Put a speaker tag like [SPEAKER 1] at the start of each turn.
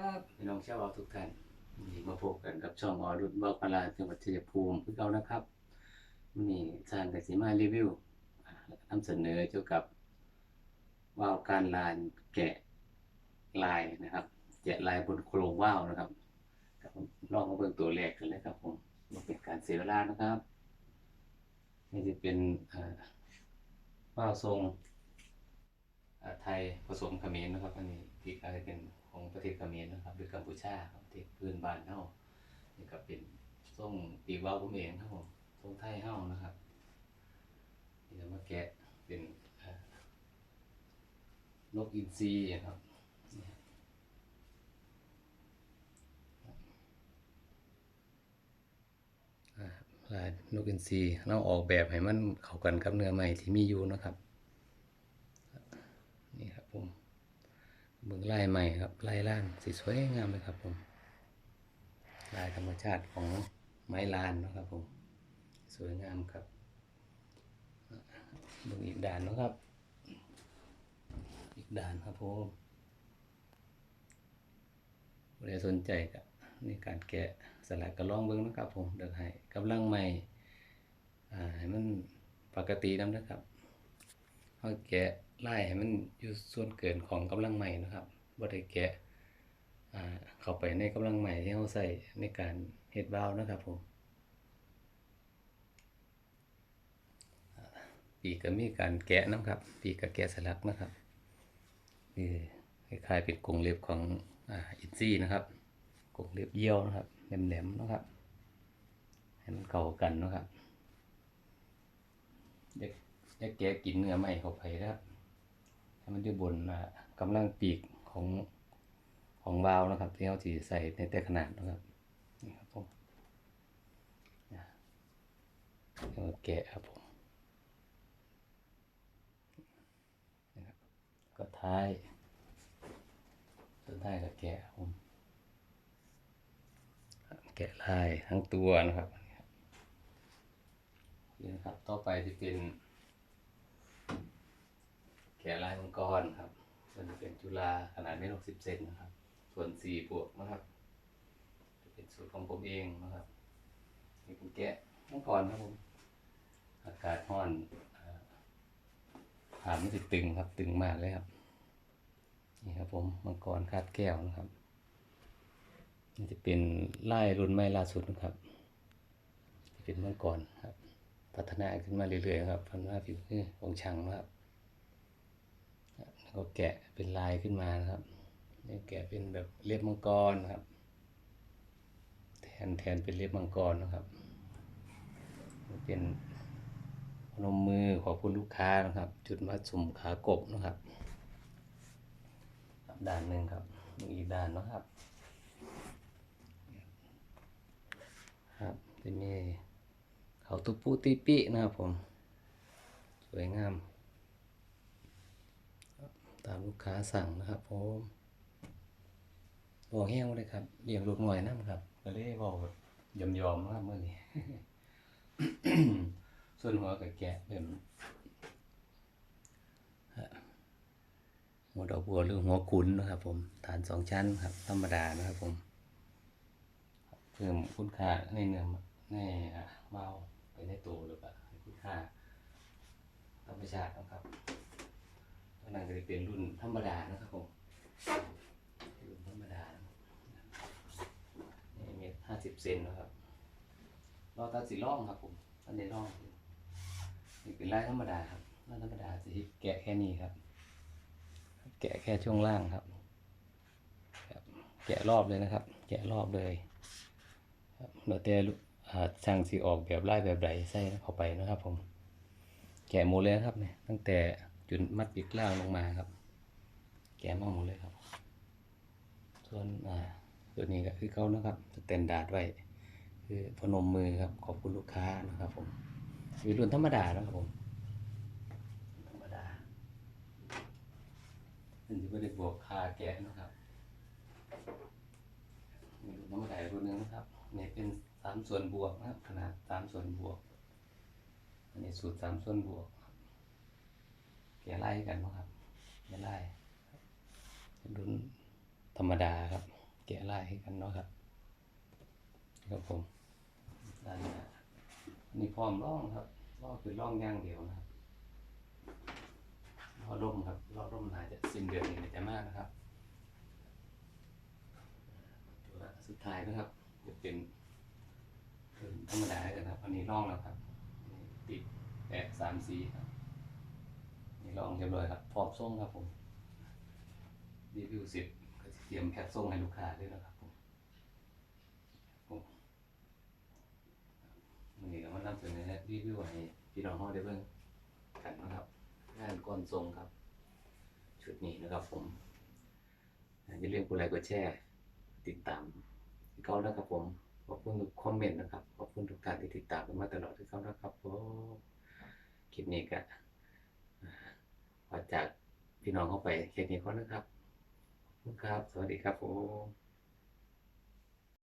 [SPEAKER 1] ครับพี่น้องชาวเราทุกท่านวันนี้มาพบกันกับช่องออรุณบอกมาลาจังหวัดชัยภูมิคือเรานะครับวันนี้ทางกสิมารีวิวอ่าเสนอเกี่ยวกับว่าวการลานแกะลายนะครับ แกะลายบนโครงว่าวนะครับกับผมลองมาเบิ่งตัวแรกกันเลยครับผมมาเป็นการเสียเวลานะครับนี่จะเป็นว่าวทรงไทยผสมเขมรนะครับ อันนี้ที่กลายเป็น ของประเทศเขมรนะครับ หรือกัมพูชาครับประเทศพื้นบ้านเฮานี่ก็เป็นส่งปีกว่าวผมเองครับผมส่งไทยเฮานะครับนี่จะมาแกะเป็นนกอินทรีนะครับลายนกอินทรีเราออกแบบให้มันเข้ากันกับเนื้อใหม่ที่มีอยู่นะครับ นี่ครับผม เบิ่งลายใหม่ครับลายล้านสีสวยงามเลยครับผมลายธรรมชาติของไม้ลานนะครับผมสวยงามครับเบิ่งอีกด่านนะครับ อีกด่านครับผมผู้ใดสนใจกับในการแกะสลักก็ลองเบิ่งนะครับผมเดี๋ยวให้กำลังใหม่ให้มันปกตินำนะครับเขาแกะ ไล่ให้มันอยู่ส่วนเกินของกำลังใหม่นะครับบ่ได้แกะเข้าไปในกำลังใหม่ที่เขาใส่ในการเฮ็ดวาล์วนะครับผมปีกก็มีการแกะนะครับ ปีกก็แกะสลักนะครับนี่คล้ายๆเป็นกรงเล็บของอ่าอินซี่นะครับกรงเล็บเยี่ยวนะครับแหลมๆนะครับให้มันเข้ากันนะครับอยากแกะกินเนื้อใหม่เข้าไปนะครับ มันอยู่บนอ่ากำลังปีกของของวาล์วนะครับ ที่เราจะใส่ในแต่ขนาดนะครับนี่ครับผมนะแล้วก็แกะครับผมนะครับก็ท้ายส่วนท้ายก็แกะผมแกะลายทั้งตัวนะครับนี่นะครับ ต่อไปจะเป็น แกะลายมังกรครับส่วนจะเป็นจุฬาขนาดเมตรหกสิบเซนนะครับ ส่วนสี่บวกนะครับจะเป็นสูตรของผมเองนะครับนี่เป็นแกะมังกรครับผมอากาศร้อนอ่าขามันจะตึงครับตึงมากเลยครับนี่ครับผมมังกรคาดแก้วนะครับนี่จะเป็นไล่รุ่นใหม่ล่าสุดนะครับเป็นมังกรครับ พัฒนาขึ้นมาเรื่อยๆครับพัฒนาฝีมือองช่างนะครับ แล้วก็แกะเป็นลายขึ้นมานะครับนี่แกะเป็นแบบเล็บมังกรนะครับ แทนแทนเป็นเล็บมังกรนะครับ เป็นพนมมือขอบคุณลูกค้านะครับ จุดมัดสุ่มขากบนะครับ ด้านหนึ่งครับอีกด้านนะครับ ครับจะมีเขาตุปูติปินะครับผม สวยงาม ตามลูกค้าสั่งนะครับผมบอกแห้งเลยครับเลี้ยงลูกหน่อยนะครับก็เลยบอกแบบยอมๆนะครับเมื่อนี้ส่วนหัวกับแกะเป็นหัวดอกบัวหรือหัวขุนนะครับ ผมฐานสองชั้นครับ ธรรมดานะครับผมเพิ่มคุณค่าในเนื้อในเมาไปในตัวหรือเปล่าให้คุณค่าธรรมชาตินะครับ นนั้นก็จะเป็นรุ่นธรรมดานะครับผมรุ่นธรรมดานะครับนี่เมตรห้าสิบเซนนะครับรอตัดสีร่องครับผมอันนี้ร่องนี่เป็นลายธรรมดาครับลายธรรมดาจะแกะแค่นี้ครับ แกะแค่ช่วงล่างครับ แกะรอบเลยนะครับ แกะรอบเลยครับแล้วแต่ช่างสีออกแบบลายแบบใดใส่เข้าไปนะครับผม แกะหมดเลยครับเนี่ยตั้งแต่ จุดมัดปีกล่างลงมาครับ แกะมาหมดเลยครับ ส่วนอ่าตัวนี้ก็คือเขานะครับสแตนดาร์ดไว้ คือพนมมือครับขอบคุณลูกค้านะครับผมคือรุ่นธรรมดานะครับผมธรรมดาอันนี้ไม่ได้บวกคาแกะนะครับมีรุ่นธรรมดาอีกรุ่นหนึงนะครับเนี่ยเป็นสามส่วนบวกนะครับขนาดสามส่วนบวกอันนี้สูตรสามส่วนบวก ครับแกะไล่กันนะครับแกะไล่รุ่นธรรมดาครับ แกะลายให้กันเนาะครับครับผมด้านหน้าอันนี้พร้อมร่องครับร่องคือร่องย่างเดียวนะครับรอร่มครับรอร่มน่าจะสิ้นเดือนนี้น่าจะมากนะครับตัวสุดท้ายนะครับ จะเป็นเป็นธรรมดากันครับ อันนี้ร่องแล้วครับ ติดแปะสามสีครับ นี่ร่องเรียบร้อยครับพร้อมส่งครับผมรีวิวเสร็จก็เตรียมแพ็คส่งให้ลูกค้าด้วยนะครับผมผมวันนี้ก็มานำเสนอรีวิวให้พี่น้องเฮาได้เบิ่งกันนะครับงานก่อนส่งครับ ชุดนี้นะครับผมอย่าลืมกดไลค์กดแชร์ติดตามที่เขานะครับผมขอบคุณทุกคอมเมนต์นะครับขอบคุณทุกท่านที่ติดตามกันมาตลอดที่เขานะครับผมคลิปนี้ก็ จากพี่น้องเข้าไปแค่นี้ก่อนนะครับครับ สวัสดีครับผม